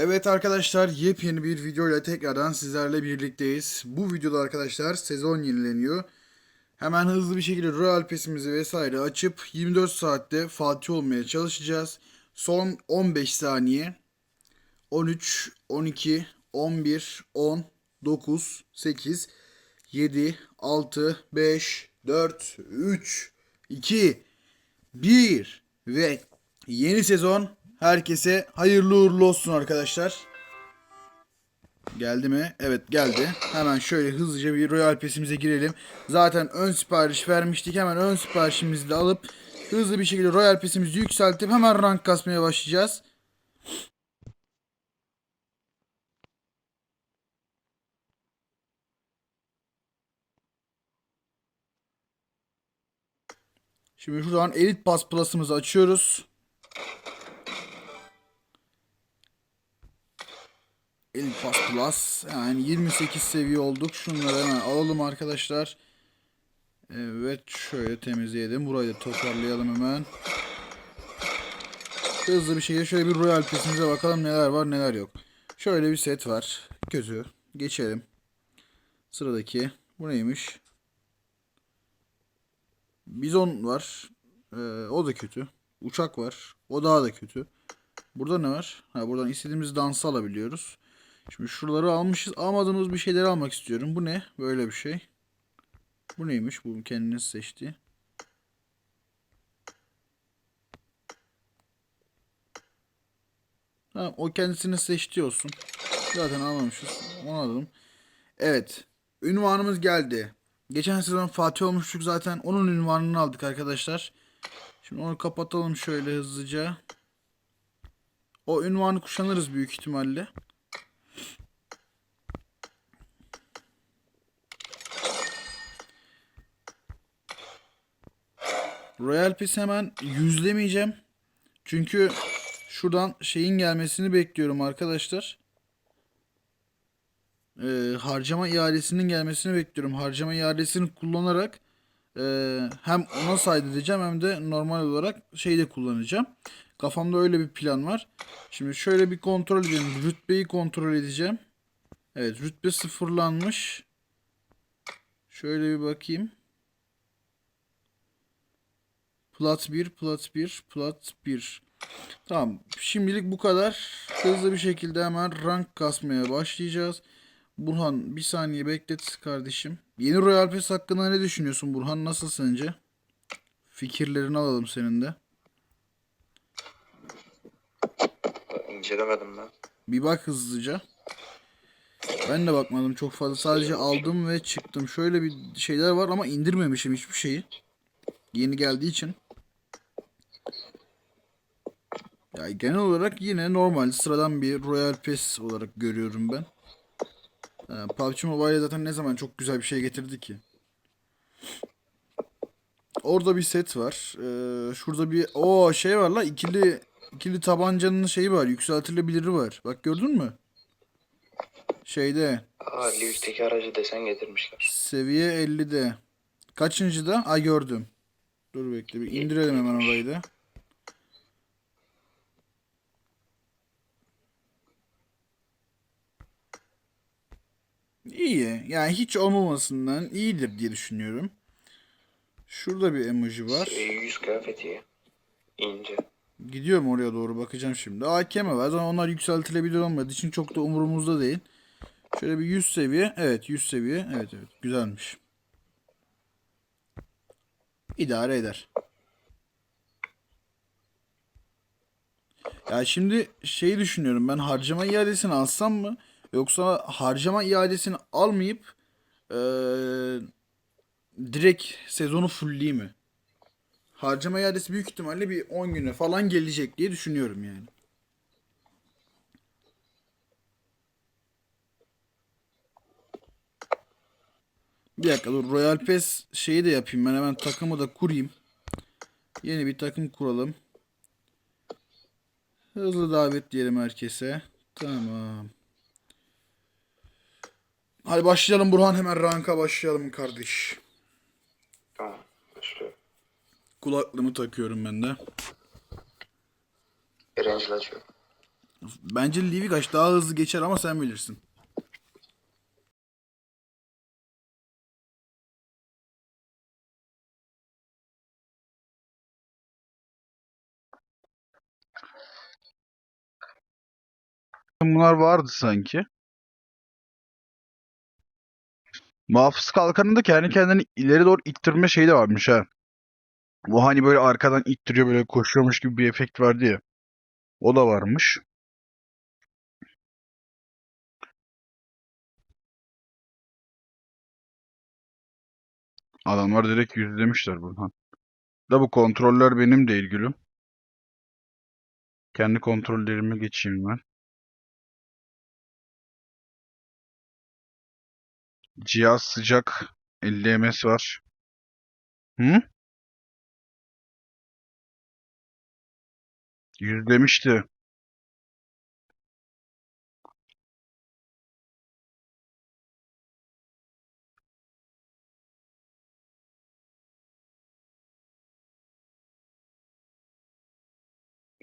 Evet arkadaşlar yepyeni bir videoyla tekrardan sizlerle birlikteyiz. Bu videoda arkadaşlar sezon yenileniyor. Hemen hızlı bir şekilde Royal Pass'imizi vesaire açıp 24 saatte Fatih olmaya çalışacağız. Son 15 saniye. 13, 12, 11, 10, 9, 8, 7, 6, 5, 4, 3, 2, 1 ve yeni sezon herkese hayırlı uğurlu olsun arkadaşlar. Geldi mi? Evet geldi. Hemen şöyle hızlıca bir Royal Pass'imize girelim. Zaten ön sipariş vermiştik. Hemen ön siparişimizi de alıp hızlı bir şekilde Royal Pass'imizi yükseltip hemen rank kasmaya başlayacağız. Şimdi şuradan Elite Pass Plus'ımızı açıyoruz. Elite Pass Plus. Yani 28 seviye olduk. Şunları hemen alalım arkadaşlar. Evet şöyle temizleyelim. Burayı da toparlayalım hemen. Hızlı bir şekilde şöyle bir Royal Pass'imize bakalım neler var neler yok. Şöyle bir set var. Kötü. Geçelim. Sıradaki. Bu neymiş? Bizon var. Ee, o da kötü. Uçak var. O daha da kötü. Burada ne var? Ha buradan istediğimiz dansı alabiliyoruz. Şimdi şuraları almışız. Almadığımız bir şeyleri almak istiyorum. Bu ne? Böyle bir şey. Bu neymiş? Bu kendiniz seçti. Ha, o kendisini seçti olsun. Zaten almamışız. Onu alalım. Evet. Ünvanımız geldi. Geçen sezon Fatih olmuştuk zaten. Onun ünvanını aldık arkadaşlar. Şimdi onu kapatalım şöyle hızlıca. O ünvanı kuşanırız büyük ihtimalle. Royal Pass hemen yüzlemeyeceğim. Çünkü şuradan şeyin gelmesini bekliyorum arkadaşlar. Ee, harcama iadesinin gelmesini bekliyorum. Harcama iadesini kullanarak e, hem ona saydedeceğim hem de normal olarak şey de kullanacağım. Kafamda öyle bir plan var. Şimdi şöyle bir kontrol edelim. Rütbeyi kontrol edeceğim. Evet rütbe sıfırlanmış. Şöyle bir bakayım. Plat 1, plat 1, plat 1. Tamam. Şimdilik bu kadar. Hızlı bir şekilde hemen rank kasmaya başlayacağız. Burhan bir saniye beklet kardeşim. Yeni Royal Pass hakkında ne düşünüyorsun Burhan? Nasıl sence? Fikirlerini alalım senin de. İncelemedim ben. Bir bak hızlıca. Ben de bakmadım çok fazla. Sadece aldım ve çıktım. Şöyle bir şeyler var ama indirmemişim hiçbir şeyi. Yeni geldiği için. Ya genel olarak yine normal sıradan bir Royal Pass olarak görüyorum ben. Ha, PUBG Mobile zaten ne zaman çok güzel bir şey getirdi ki. Orada bir set var. Ee, şurada bir o şey var la ikili ikili tabancanın şeyi var. Yükseltilebiliri var. Bak gördün mü? Şeyde Aa Livik'teki aracı desen getirmişler. seviye 50'de. Kaçıncıda? Ay gördüm. Dur bekle bir indirelim hemen orayı da. İyi. Yani hiç olmamasından iyidir diye düşünüyorum. Şurada bir emoji var. Ee, yüz kıyafeti ince. Gidiyorum oraya doğru bakacağım şimdi. AKM var. Zaten onlar yükseltilebilir olmadığı için çok da umurumuzda değil. Şöyle bir 100 seviye. Evet 100 seviye. Evet evet güzelmiş. İdare eder. Ya şimdi şeyi düşünüyorum ben harcama iadesini alsam mı? Yoksa harcama iadesini almayıp eee, direkt sezonu fullleyeyim mi? Harcama iadesi büyük ihtimalle bir 10 güne falan gelecek diye düşünüyorum yani. Bir dakika dur Royal Pass şeyi de yapayım ben hemen takımı da kurayım. Yeni bir takım kuralım. Hızlı davet diyelim herkese. Tamam. Hadi başlayalım Burhan hemen ranka başlayalım kardeş. Tamam. Başlıyorum. Kulaklığımı takıyorum ben de. Erencil açıyor. Bence Livigaş daha hızlı geçer ama sen bilirsin. Bunlar vardı sanki. Muhafız kalkanında kendi kendini ileri doğru ittirme şeyi de varmış ha. Bu hani böyle arkadan ittiriyor böyle koşuyormuş gibi bir efekt vardı ya. O da varmış. Adamlar direkt yüzlemişler buradan. Da bu kontroller benim de ilgili. Kendi kontrollerime geçeyim ben. Cihaz sıcak. 50 ms var. Hı? Yüzlemişti.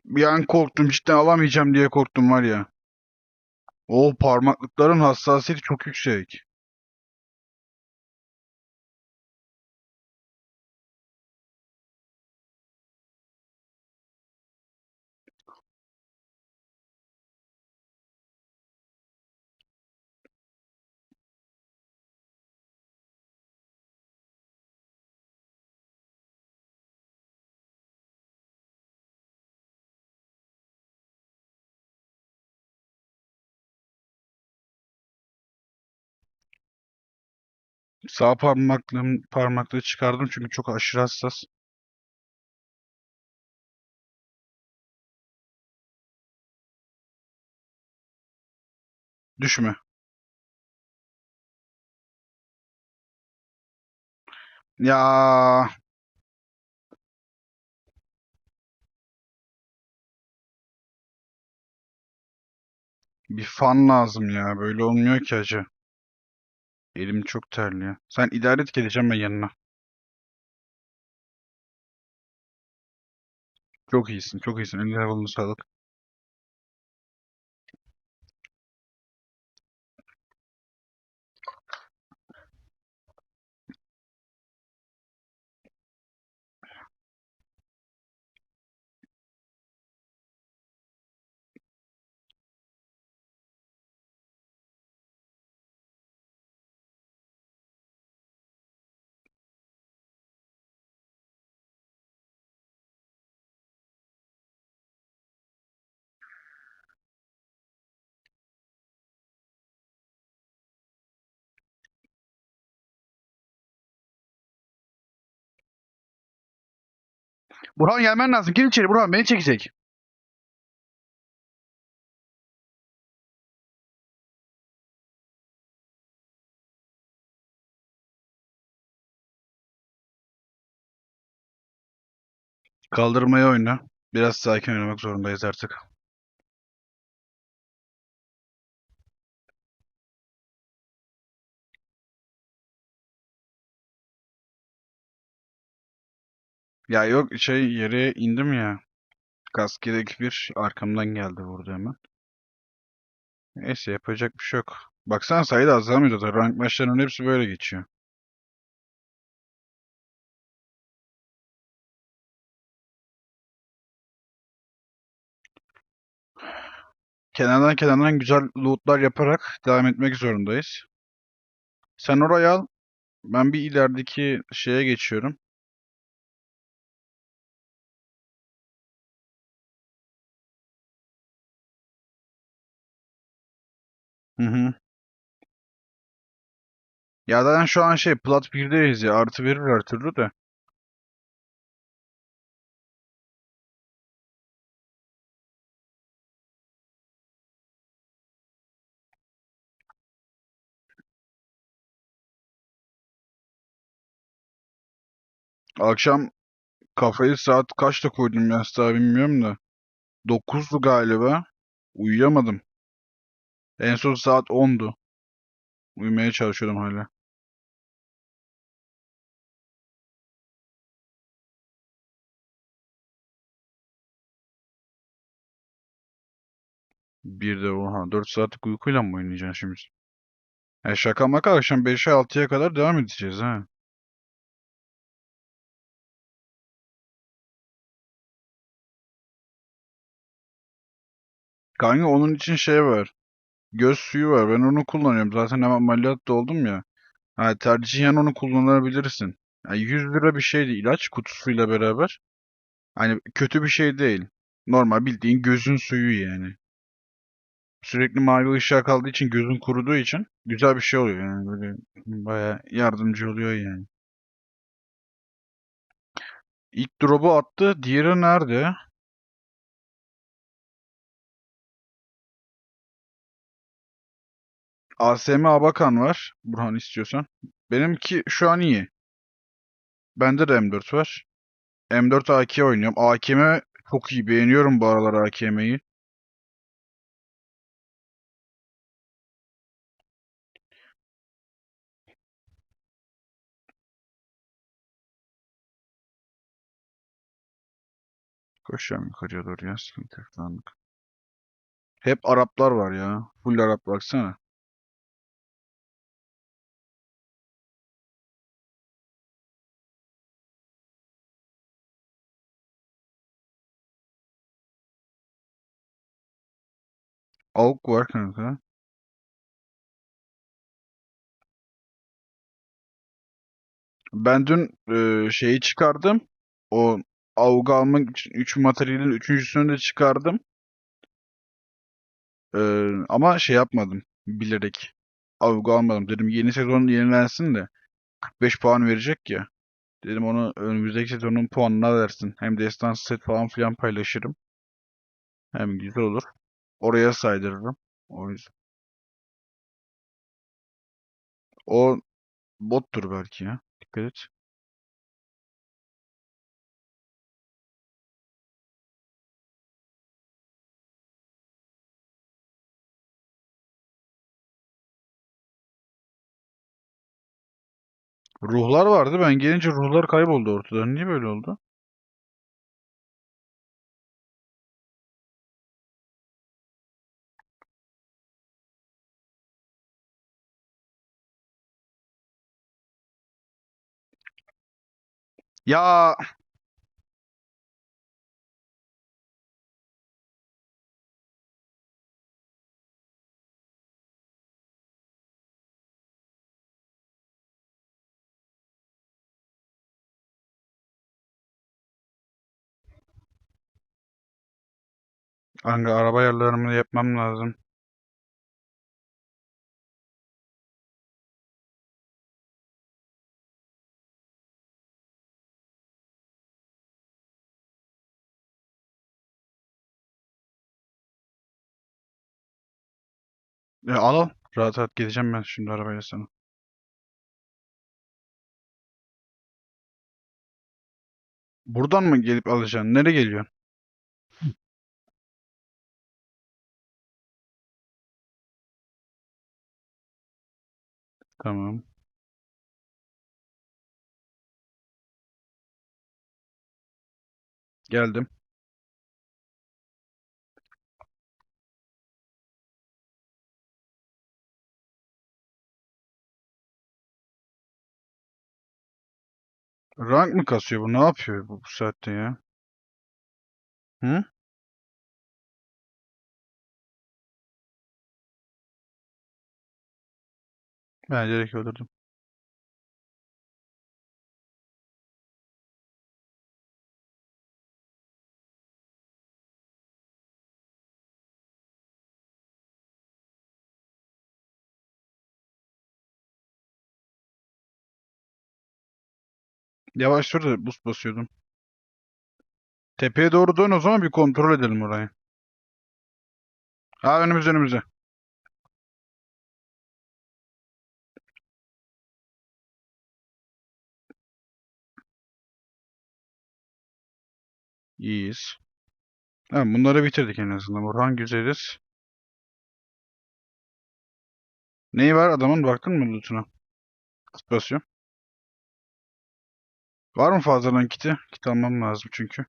Bir an korktum. Cidden alamayacağım diye korktum var ya. O parmaklıkların hassasiyeti çok yüksek. Sağ parmaklığım parmaklığı çıkardım çünkü çok aşırı hassas. Düşme. Ya bir fan lazım ya. Böyle olmuyor ki acı. Elim çok terliyor. Sen idare et geleceğim ben yanına. Çok iyisin, çok iyisin. Eline sağlık. Burhan gelmen lazım. Gir içeri Burhan. Beni çekecek. Kaldırmaya oyna. Biraz sakin oynamak zorundayız artık. Ya yok şey yere indim ya. Kaskedeki bir arkamdan geldi vurdu hemen. Neyse yapacak bir şey yok. Baksana sayı da azalmıyor zaten. Rank maçlarının hepsi böyle geçiyor. Kenardan kenardan güzel lootlar yaparak devam etmek zorundayız. Sen orayı al. Ben bir ilerideki şeye geçiyorum. Hı hı. Ya zaten şu an şey plat 1'deyiz ya. Artı verir her türlü de. Akşam kafayı saat kaçta koydum ya daha bilmiyorum da. 9'du galiba. Uyuyamadım. En son saat 10'du. Uyumaya çalışıyordum hala. Bir de oha 4 saatlik uykuyla mı oynayacaksın şimdi? Ya şaka maka akşam 5'e 6'ya kadar devam edeceğiz ha. Kanka onun için şey var. Göz suyu var. Ben onu kullanıyorum. Zaten hem ameliyat da oldum ya. Ha, tercihen onu kullanabilirsin. Yani 100 lira bir şeydi ilaç kutusuyla beraber. Hani kötü bir şey değil. Normal bildiğin gözün suyu yani. Sürekli mavi ışığa kaldığı için gözün kuruduğu için güzel bir şey oluyor yani böyle baya yardımcı oluyor yani. İlk drop'u attı. Diğeri nerede? ASM Abakan var. Burhan istiyorsan. Benimki şu an iyi. Bende de M4 var. M4 AK oynuyorum. AKM çok iyi. Beğeniyorum bu aralar AKM'yi. Koşuyorum yukarıya doğru ya. Sıkıntı. Hep Araplar var ya. Full Arap baksana. AUK var kanka. Ben dün e, şeyi çıkardım. O AUG almak için 3 materyalin üçüncüsünü de çıkardım. E, ama şey yapmadım. Bilerek. AUG almadım. Dedim yeni sezon yenilensin de 45 puan verecek ya. Dedim onu önümüzdeki sezonun puanına versin. Hem destansı set falan filan paylaşırım. Hem güzel olur. Oraya saydırırım. O yüzden. O bottur belki ya. Dikkat et. Ruhlar vardı. Ben gelince ruhlar kayboldu ortadan. Niye böyle oldu? Ya Kanka araba ayarlarımı yapmam lazım. Ya al al. Rahat rahat gideceğim ben şimdi arabayla sana. Buradan mı gelip alacaksın? Nereye geliyorsun? Tamam. Geldim. Rank mı kasıyor bu? Ne yapıyor bu, bu saatte ya? Hı? Ben direkt öldürdüm. Yavaş dur da boost basıyordum. Tepeye doğru dön o zaman bir kontrol edelim orayı. Ha önümüzde önümüzde. İyiyiz. Tamam bunları bitirdik en azından. Burhan güzeliz. Neyi var adamın baktın mı lootuna? Basıyor. Var mı fazladan kiti? Kit almam lazım çünkü.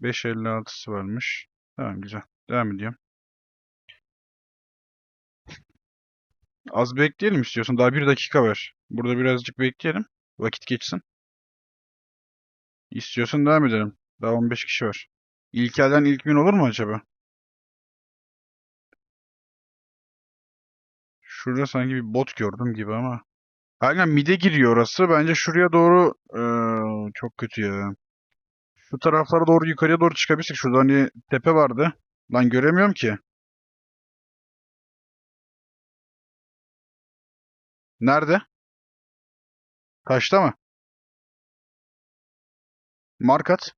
5.56'sı varmış. Tamam güzel. Devam ediyorum. Az bekleyelim istiyorsan. Daha bir dakika var. Burada birazcık bekleyelim. Vakit geçsin. İstiyorsan devam edelim. Daha 15 kişi var. İlk elden ilk win olur mu acaba? Şurada sanki bir bot gördüm gibi ama. Aynen mid'e giriyor orası. Bence şuraya doğru eee, çok kötü ya. Şu taraflara doğru yukarıya doğru çıkabilirsek. Şurada hani tepe vardı. Lan göremiyorum ki. Nerede? Taşta mı? Markat.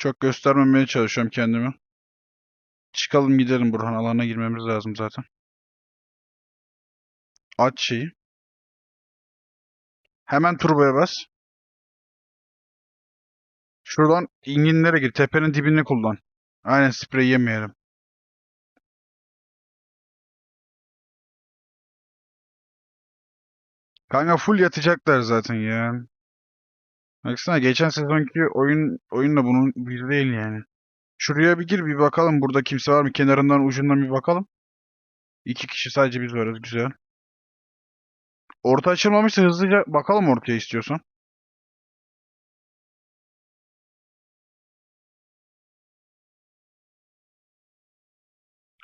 Çok göstermemeye çalışıyorum kendimi. Çıkalım gidelim Burhan. Alana girmemiz lazım zaten. Aç şeyi. Hemen turboya bas. Şuradan inginlere gir. Tepenin dibini kullan. Aynen sprey yemeyelim. Kanka full yatacaklar zaten ya. Baksana geçen sezonki oyun oyunla bunun bir değil yani. Şuraya bir gir bir bakalım burada kimse var mı? Kenarından ucundan bir bakalım. İki kişi sadece biz varız. Güzel. Orta açılmamışsa hızlıca bakalım ortaya istiyorsan.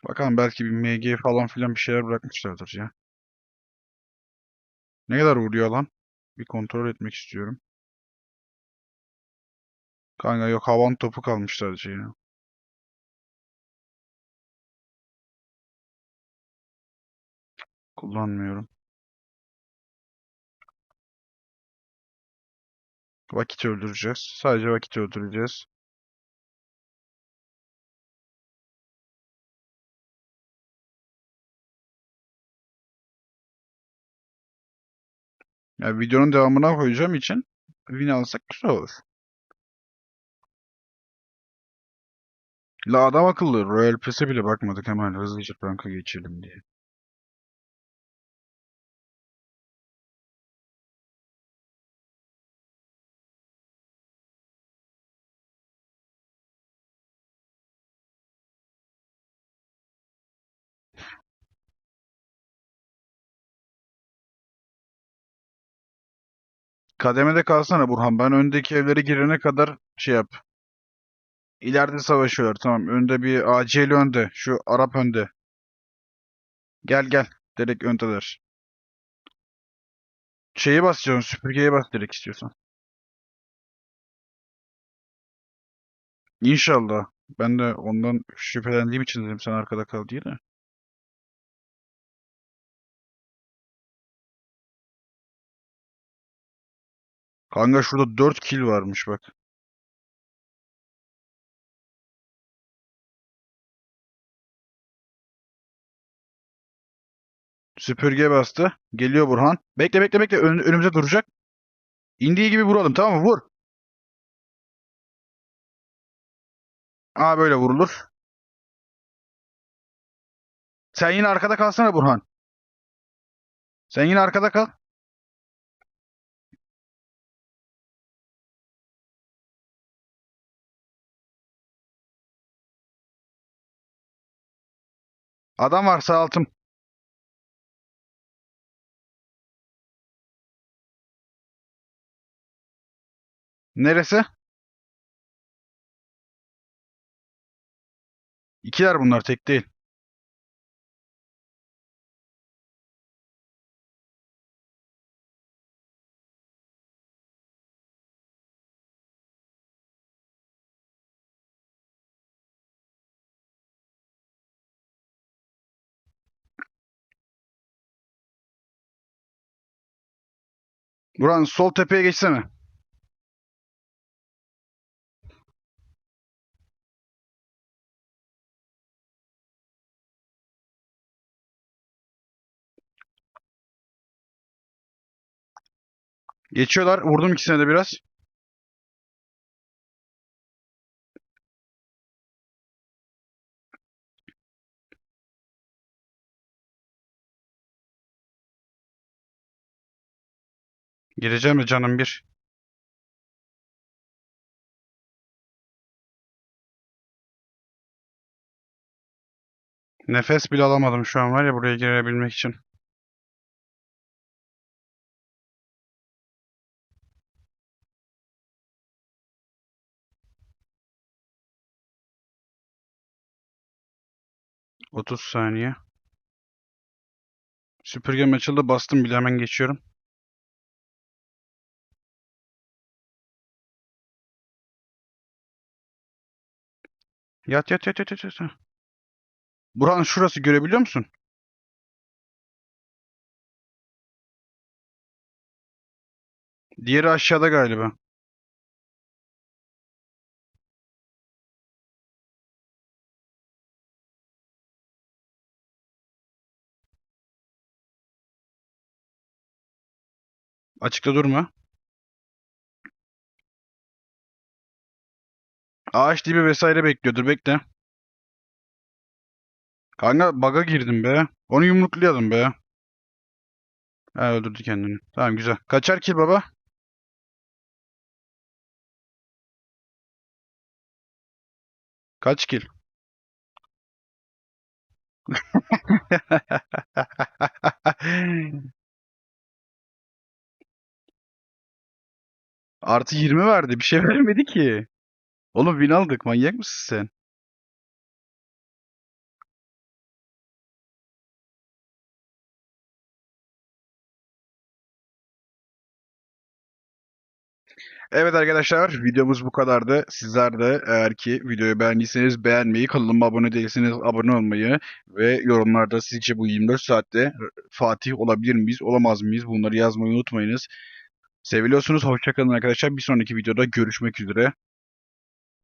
Bakalım belki bir MG falan filan bir şeyler bırakmışlardır ya. Ne kadar vuruyor lan? Bir kontrol etmek istiyorum. Kanka yok havan topu kalmış sadece ya. Kullanmıyorum. Vakit öldüreceğiz. Sadece vakit öldüreceğiz. Ya videonun devamına koyacağım için win alsak güzel olur. La adam akıllı. Royal Pass'e bile bakmadık hemen hızlıca ranka geçelim diye. Kademede kalsana Burhan. Ben öndeki evlere girene kadar şey yap. İleride savaşıyorlar. Tamam. Önde bir ACL önde. Şu Arap önde. Gel gel. Direkt öndeler. Şeyi basacaksın. Süpürgeye bas direkt istiyorsan. İnşallah. Ben de ondan şüphelendiğim için dedim sen arkada kal diye de. Kanka şurada 4 kill varmış bak. Süpürge bastı. Geliyor Burhan. Bekle bekle bekle. Ön- önümüze duracak. İndiği gibi vuralım tamam mı? Vur. Aa böyle vurulur. Sen yine arkada kalsana Burhan. Sen yine arkada kal. Adam var sağ altım. Neresi? İkiler bunlar tek değil. Buran sol tepeye geçsene. Geçiyorlar. Vurdum ikisine de biraz. Gireceğim de canım bir. Nefes bile alamadım şu an var ya buraya girebilmek için. Otuz saniye. Süpürgem açıldı. Bastım bile hemen geçiyorum. Yat yat yat yat yat. yat. Buranın şurası görebiliyor musun? Diğeri aşağıda galiba. Açıkta durma. Ağaç dibi vesaire bekliyordur. Bekle. Kanka bug'a girdim be. Onu yumruklayalım be. Ha öldürdü kendini. Tamam güzel. Kaçar kill baba? Kaç kill? Artı 20 verdi. Bir şey vermedi ki. Oğlum win aldık. Manyak mısın sen? Evet arkadaşlar videomuz bu kadardı. Sizler de eğer ki videoyu beğendiyseniz beğenmeyi, kanalıma abone değilseniz abone olmayı ve yorumlarda sizce bu 24 saatte Fatih olabilir miyiz, olamaz mıyız bunları yazmayı unutmayınız. Seviliyorsunuz. Hoşçakalın arkadaşlar. Bir sonraki videoda görüşmek üzere.